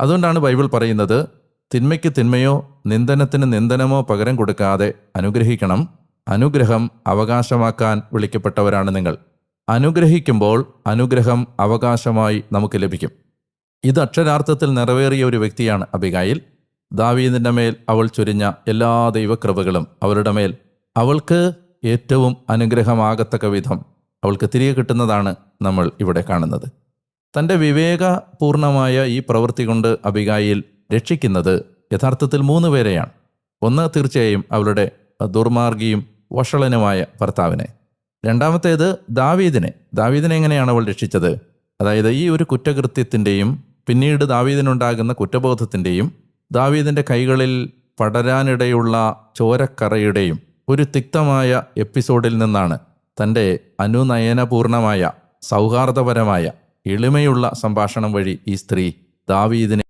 അതുകൊണ്ടാണ് ബൈബിൾ പറയുന്നത് തിന്മയ്ക്ക് തിന്മയോ നിന്ദനത്തിന് നിന്ദനമോ പകരം കൊടുക്കാതെ അനുഗ്രഹിക്കണം. അനുഗ്രഹം അവകാശമാക്കാൻ വിളിക്കപ്പെട്ടവരാണ് നിങ്ങൾ. അനുഗ്രഹിക്കുമ്പോൾ അനുഗ്രഹം അവകാശമായി നമുക്ക് ലഭിക്കും. ഇത് അക്ഷരാർത്ഥത്തിൽ നിറവേറിയ ഒരു വ്യക്തിയാണ് അബികായിൽ ദാവീദിന്റെ മേൽ അവൾ ചൊരിഞ്ഞ എല്ലാ ദൈവകൃപകളും അവരുടെ മേൽ. അവൾക്ക് ഏറ്റവും അനുഗ്രഹമാകത്തക്ക വിധം അവൾക്ക് തിരികെ കിട്ടുന്നതാണ് നമ്മൾ ഇവിടെ കാണുന്നത്. തന്റെ വിവേകപൂർണമായ ഈ പ്രവൃത്തി കൊണ്ട് അബിഗായിൽ രക്ഷിക്കുന്നത് യഥാർത്ഥത്തിൽ മൂന്ന് പേരെയാണ്. ഒന്ന് തീർച്ചയായും അവളുടെ ദുർമാർഗിയും വഷളനുമായ ഭർത്താവിനെ. രണ്ടാമത്തേത് ദാവീദിനെ. ദാവീദിനെ എങ്ങനെയാണ് അവൾ രക്ഷിച്ചത്? അതായത് ഈ ഒരു കുറ്റകൃത്യത്തിന്റെയും പിന്നീട് ദാവീദിനുണ്ടാകുന്ന കുറ്റബോധത്തിന്റെയും ദാവീദിന്റെ കൈകളിൽ പടരാനിടയുള്ള ചോരക്കറയുടെയും ഒരു തിക്തമായ എപ്പിസോഡിൽ നിന്നാണ് തന്റെ അനുനയനപൂർണമായ സൗഹാർദ്ദപരമായ എളിമയുള്ള സംഭാഷണം വഴി ഈ സ്ത്രീ ദാവീദിനെ